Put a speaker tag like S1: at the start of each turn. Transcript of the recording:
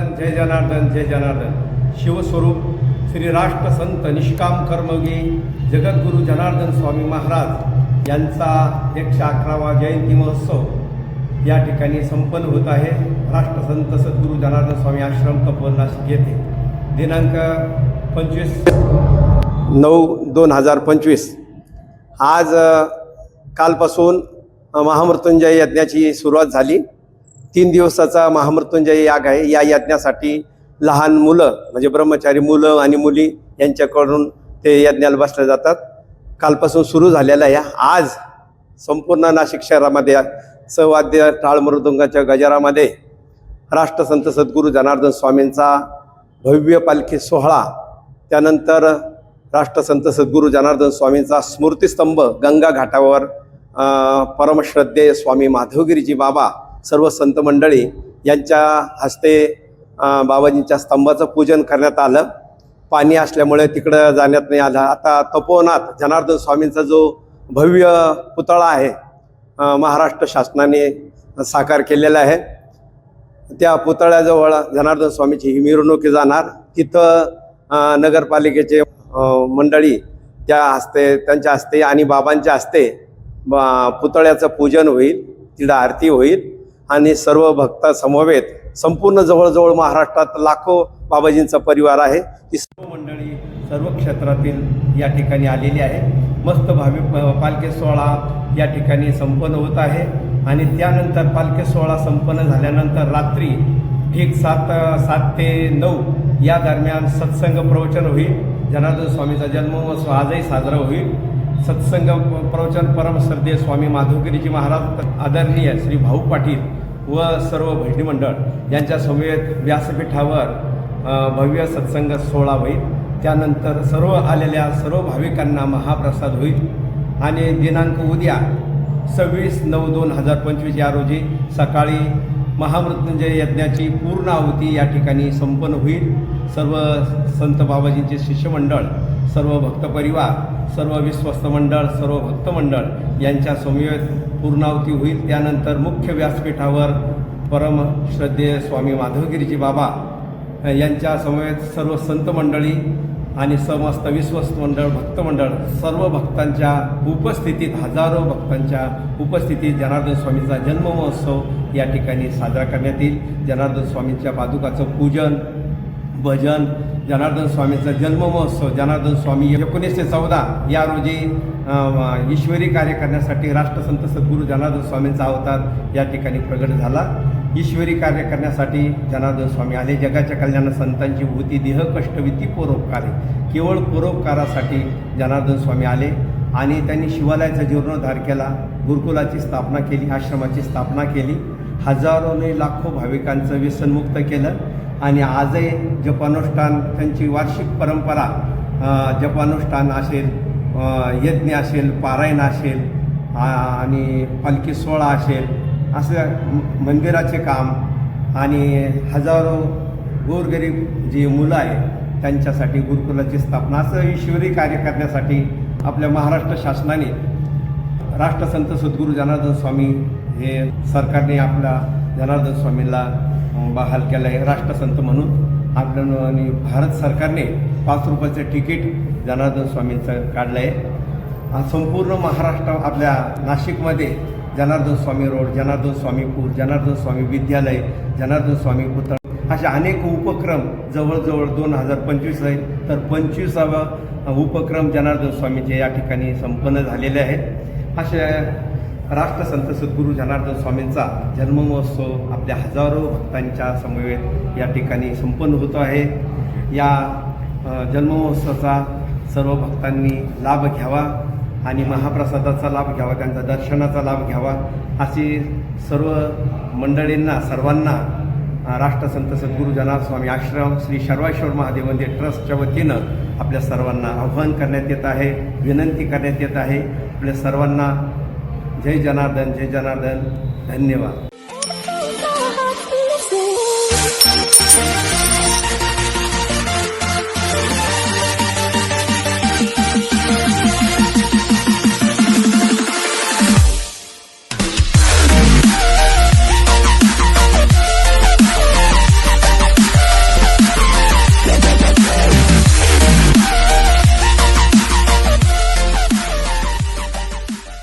S1: जनार्दन जय जनार्दन जय जनार्दन. शिवस्वरूप श्री राष्ट्रसंत निष्काम कर्मगी जगद्गुरू जनार्दन स्वामी महाराज यांचा एकशे अकरावा जयंती महोत्सव या ठिकाणी संपन्न होत आहे. राष्ट्रसंत सद्गुरू जनार्दन स्वामी आश्रम तपोवन नाशिक येथे. दिनांक पंचवीस नऊ दोन हजार पंचवीस. आज कालपासून महामृत्युंजय यज्ञाची सुरुवात झाली. तीन दिवसाचा महामृत्युंजय याग आहे. या यज्ञासाठी लहान मुलं म्हणजे ब्रह्मचारी मुलं आणि मुली यांच्याकडून ते यज्ञाला बसले जातात. कालपासून सुरू झालेला आहे. आज संपूर्ण नाशिक शहरामध्ये सवाद्य टाळ मृदुंगाच्या गजरामध्ये राष्ट्रसंत सद्गुरू जनार्दन स्वामींचा भव्य पालखी सोहळा त्यानंतर राष्ट्रसंत सद्गुरू जनार्दन स्वामींचा स्मृतिस्तंभ गंगा घाटावर परमश्रद्धेय स्वामी माधवगिरीजी बाबा सर्व संत मंडळी यांच्या हस्ते बाबाजींच्या स्तंभाचं पूजन करण्यात आलं. पाणी असल्यामुळे तिकडं जाण्यात नाही आलं. आता तपोवनात जनार्दन स्वामींचा जो भव्य पुतळा आहे महाराष्ट्र शासनाने साकार केलेला आहे. त्या पुतळ्याजवळ जनार्दन स्वामीची ही मिरवणुकी जाणार. तिथं नगरपालिकेचे मंडळी त्या हस्ते त्यांच्या हस्ते आणि बाबांच्या हस्ते बा पुतळ्याचं पूजन होईल तिथं आरती होईल. आणि सर्व भक्तासमवेत संपूर्ण जवळजवळ महाराष्ट्रात लाखो बाबाजींचा परिवार आहे. ती सर्व मंडळी सर्व क्षेत्रातील या ठिकाणी आलेली आहे. मस्त भावी पालखी सोहळा या ठिकाणी संपन्न होत आहे. आणि त्यानंतर पालखी सोहळा संपन्न झाल्यानंतर रात्री ठीक सात सात ते नऊ या दरम्यान सत्संग प्रवचन होईल. जनार्दन स्वामीचा जन्मोत्सव आजही साजरा होईल. सत्संग प्रवचन परमश्रद्धेय स्वामी माधवगिरीजी महाराज आदरणीय श्री भाऊ पाटील व सर्व भजनी मंडळ यांच्या समवेत व्यासपीठावर भव्य सत्संग सोहळा होईल. त्यानंतर सर्व आलेल्या सर्व भाविकांना महाप्रसाद होईल. आणि दिनांक उद्या सव्वीस नऊ दोन हजार पंचवीस या रोजी सकाळी महामृत्युंजय यज्ञाची पूर्ण आहुती या ठिकाणी संपन्न होईल. सर्व संत बाबाजींचे शिष्यमंडळ सर्व भक्तपरिवार सर्व विश्वस्त मंडळ सर्व भक्तमंडळ यांच्या समवेत पूर्णाहुती होईल. त्यानंतर मुख्य व्यासपीठावर परम श्रद्धेय स्वामी माधवगिरीजी बाबा यांच्या समवेत सर्व संत मंडळी आणि समस्त विश्वस्त मंडळ भक्तमंडळ सर्व भक्तांच्या उपस्थितीत हजारो भक्तांच्या उपस्थितीत जनार्दन स्वामीचा जन्ममहोत्सव या ठिकाणी साजरा करण्यात येईल. जनार्दन स्वामींच्या पादुकाचं पूजन भजन जनार्दन स्वामीचा जन्म महोत्सव जनार्दन स्वामी एकोणीसशे चौदा या रोजी ईश्वरी कार्य करण्यासाठी राष्ट्रसंत सद्गुरू जनार्दन स्वामींचा अवतार या ठिकाणी प्रगट झाला. ईश्वरी कार्य करण्यासाठी जनार्दन स्वामी आले. जगाच्या कल्याण संतांची भूती देह कष्टविती परोपकारे केवळ परोपकारासाठी जनार्दन स्वामी आले आणि त्यांनी शिवालयाचा जीर्णोद्धार केला गुरुकुलाची स्थापना केली आश्रमाची स्थापना केली. हजारोने लाखो भाविकांचं व्यसनमुक्त केलं. आणि आजही जपानुष्ठान त्यांची वार्षिक परंपरा जपानुष्ठान असेल यज्ञ असेल पारायण असेल आणि पालखी सोहळा असेल असं मंदिराचे काम आणि हजारो गोरगरीब जी मुलं आहे त्यांच्यासाठी गुरुकुलाची स्थापना असं ईश्वरी कार्य करण्यासाठी आपल्या महाराष्ट्र शासनाने राष्ट्रसंत सद्गुरू जनार्दन स्वामी हे सरकारने आपल्या जनार्दन स्वामीला बहाल केलं आहे. राष्ट्रसंत म्हणून आपल्या आणि भारत सरकारने पाच रुपयाचं तिकीट जनार्दन स्वामींचं काढलं आहे संपूर्ण महाराष्ट्र आपल्या नाशिकमध्ये जनार्दन स्वामी रोड जनार्दन स्वामी पूर जनार्दन स्वामी विद्यालय जनार्दन स्वामी पुतळ असे अनेक उपक्रम जवळजवळ दोन हजार पंचवीस आहे. तर पंचवीसावा उपक्रम जनार्दन स्वामीचे या ठिकाणी संपन्न झालेले आहेत अशा राष्ट्रसंत सद्गुरू जनार्दन स्वामींचा जन्ममहोत्सव आपल्या हजारो भक्तांच्या समवेत या ठिकाणी संपन्न होतो आहे. या जन्ममहोत्सवाचा सर्व भक्तांनी लाभ घ्यावा आणि महाप्रसादाचा लाभ घ्यावा त्यांचा दर्शनाचा लाभ घ्यावा अशी सर्व मंडळींना सर्वांना राष्ट्रसंत सद्गुरू जनार्द स्वामी आश्रम श्री शर्वाश्वर महादेव मंदिर ट्रस्टच्या वतीनं आपल्या सर्वांना आव्हान करण्यात येत आहे विनंती करण्यात येत आहे. आपल्या सर्वांना जय जनार्दन जय जनार्दन धन्यवाद.